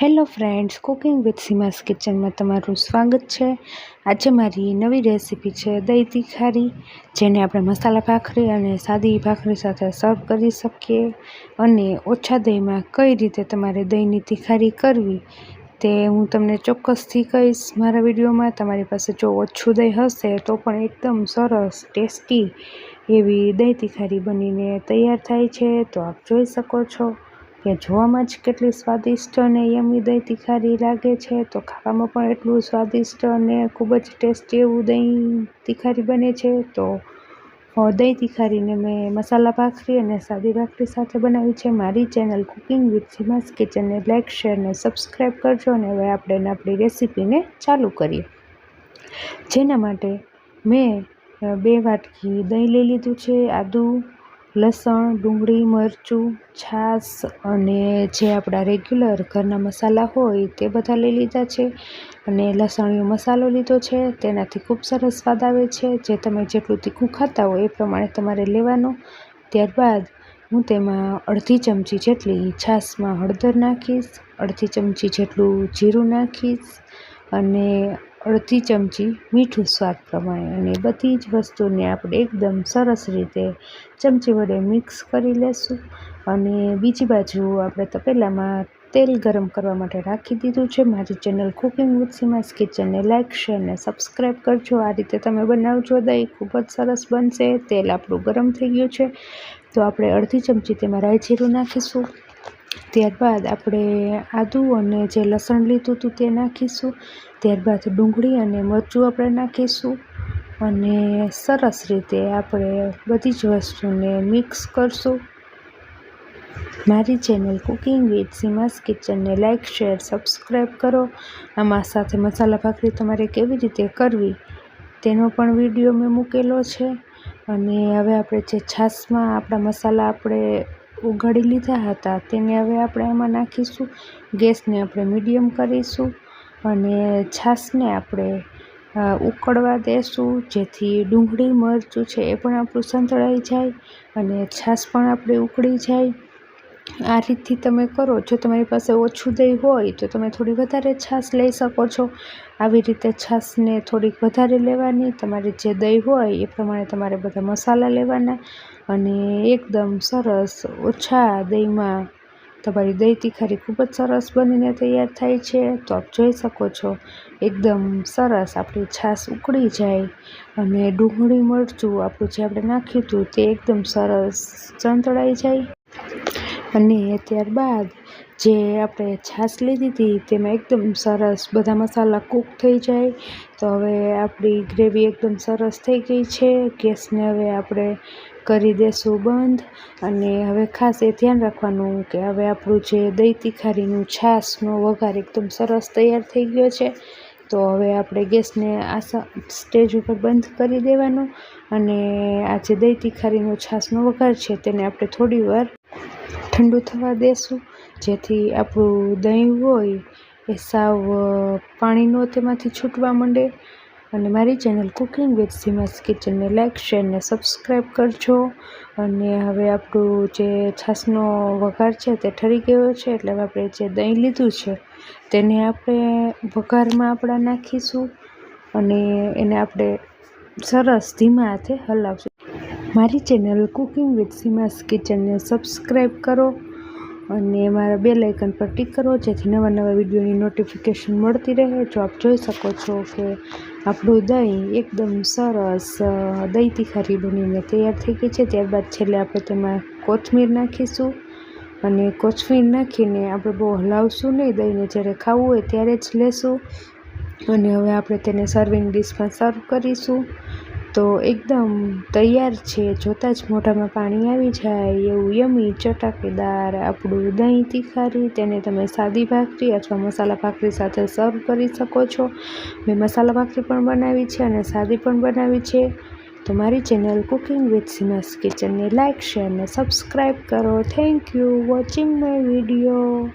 Hello friends, cooking with Seema's કિચનમાં તમારું સ્વાગત છે. આજે મારી નવી રેસીપી છે દહીં તીખારી, જેને આપણે મસાલા ભાખરી અને સાદી ભાખરી સાથે સર્વ કરી શકીએ અને ઓછા દહીંમાં કઈ રીતે તમારે દહીંની તીખારી કરવી તે હું તમને ચોક્કસથી કહીશ. મારા વિડીયોમાં તમારી પાસે જો ઓછું દહીં હશે તો પણ એકદમ સરસ, ટેસ્ટી એવી દહીં તીખારી બનીને તૈયાર થાય છે. તો આપ જોઈ શકો છો. કે જોવામાં જ કેટલી સ્વાદિષ્ટ અને યમી દહીં તીખારી લાગે છે, તો ખાવામાં પણ એટલું સ્વાદિષ્ટ અને ખૂબ જ ટેસ્ટી એવું દહીં તીખારી બને છે. તો દહીં તીખારીને મેં મસાલા ભાખરી અને સાદી ભાખરી સાથે બનાવી છે. મારી ચેનલ કુકિંગ વિથ સીમાસ કિચનને લાઇક શેર અને સબસ્ક્રાઈબ કરજો અને હવે આપણે આપણી રેસીપીને ચાલુ કરીએ. જેના માટે મેં બે વાટકી દહીં લઈ લીધું છે, આદું લસણ, ડુંગળી, મરચું, છાશ અને જે આપણા રેગ્યુલર ઘરના મસાલા હોય તે બધા લઈ લીધા છે. અને લસણીયો મસાલો લીધો છે. તેનાથી ખૂબ સરસ સ્વાદ આવે છે. જે તમે જેટલું તીખું ખાતા હોય એ પ્રમાણે તમારે લેવાનો. ત્યારબાદ હું તેમાં અડધી ચમચી જેટલી છાશમાં હળદર નાખીશ, અડધી ચમચી જેટલું જીરું નાખીશ અને અડધી ચમચી મીઠું સ્વાદ પ્રમાણે અને બધી જ વસ્તુને આપણે એકદમ સરસ રીતે ચમચી વડે મિક્સ કરી લેશું. અને બીજી બાજુ આપણે તપેલામાં તેલ ગરમ કરવા માટે રાખી દીધું છે. મારી ચેનલ કુકિંગ વિથ સીમાસ કિચનને લાઇક શેર અને સબસ્ક્રાઈબ કરજો. આ રીતે તમે બનાવજો. દહીં ખૂબ જ સરસ બનશે. તેલ આપણું ગરમ થઈ ગયું છે. તો આપણે અડધી ચમચી તેમાં રાઈ જીરું નાખીશું. ત્યારબાદ આપણે આદું અને જે લસણ લીધું હતું તે નાખીશું. ત્યારબાદ ડુંગળી અને મરચું આપણે નાખીશું. અને સરસ રીતે આપણે બધી જ વસ્તુને મિક્સ કરશું. મારી ચેનલ કુકિંગ વિથ સીમાસ કિચનને લાઇક શેર, સબસ્ક્રાઈબ કરો. આમાં સાથે મસાલા ભાખરી તમારે કેવી રીતે કરવી તેનો પણ વીડિયો મેં મૂકેલો છે. અને હવે આપણે જે છાશમાં આપણા મસાલા આપણે ઉગાડી લીધા હતા. તેને હવે આપણે એમાં નાખીશું. ગેસને આપણે મીડિયમ કરીશું અને છાશને આપણે ઉકળવા દેશું. જેથી ડુંગળી, મરચું છે એ પણ આપણું સંતળાઈ જાય અને છાશ પણ આપણે ઉકળી જાય. આ રીતથી તમે કરો. જો તમારી પાસે ઓછું દહીં હોય તો તમે થોડી વધારે છાશ લઈ શકો છો. આવી રીતે છાશને થોડીક વધારે લેવાની. તમારે જે દહીં હોય એ પ્રમાણે તમારે બધા મસાલા લેવાના અને એકદમ સરસ ઓછા દહીંમાં તમારી દહીં તીખારી ખૂબ જ સરસ બનીને તૈયાર થાય છે. તો આપ જોઈ શકો છો, એકદમ સરસ આપણી છાશ ઉકળી જાય અને ડુંગળી મરચું આપણું જે આપણે નાખ્યું હતું તે એકદમ સરસ ચંતળાઈ જાય. અને ત્યારબાદ જે આપણે છાશ લીધી હતી તેમાં એકદમ સરસ બધા મસાલા કૂક થઈ જાય. તો હવે આપણી ગ્રેવી એકદમ સરસ થઈ ગઈ છે. ગેસને હવે આપણે કરી દેશું બંધ. અને હવે ખાસ એ ધ્યાન રાખવાનું કે હવે આપણું જે દહીં તીખારીનું છાશનો વઘાર એકદમ સરસ તૈયાર થઈ ગયો છે. તો હવે આપણે ગેસને આ સ્ટેજ ઉપર બંધ કરી દેવાનું. અને આ જે દહીં તીખારીનો છાશનો વઘાર છે તેને આપણે થોડી વાર ઠંડુ થવા દેશું. જેથી આપણું દહીં હોય એ સાવ પાણીનો તેમાંથી છૂટવા માંડે. અને મારી ચેનલ કુકિંગ વિથ સીમાસ કિચનને લાઇક શેર ને સબસ્ક્રાઈબ કરજો. અને હવે આપણું જે છાશનો વઘાર છે તે ઠરી ગયો છે, એટલે હવે આપણે જે દહીં લીધું છે તેને આપણે વઘારમાં આપણા નાખીશું. અને એને આપણે સરસ ધીમા હાથે હલાવશું. મારી ચેનલ કુકિંગ વિથ સીમાસ કિચનને સબસ્ક્રાઈબ કરો અને મારા બે લાઇકન પર ટિક કરો, જેથી નવા નવા વિડીયોની નોટિફિકેશન મળતી રહે. જો આપ જોઈ શકો છો કે આપણું દહીં એકદમ સરસ દહીં તીખારી બનીને તૈયાર થઈ ગઈ છે. ત્યારબાદ છેલ્લે આપણે તેમાં કોથમીર નાખીશું અને કોથમીર નાખીને આપણે બહુ હલાવશું નહીં. દહીંને જ્યારે ખાવું હોય ત્યારે જ લેશું અને હવે આપણે તેને સર્વિંગ ડિશમાં સર્વ કરીશું. તો એકદમ તૈયાર છે. જોતાં જ મોઢામાં પાણી આવી જાય એવું યમી ચટાકેદાર આપણું દહીં તીખારી તેને તમે સાદી ભાખરી અથવા મસાલા ભાખરી સાથે સર્વ કરી શકો છો. મેં મસાલા ભાખરી પણ બનાવી છે અને સાદી પણ બનાવી છે. તો મારી ચેનલ કુકિંગ વિથ સિમસ કિચનને લાઇક શેર અને સબસ્ક્રાઈબ કરો. Thank you watching my video.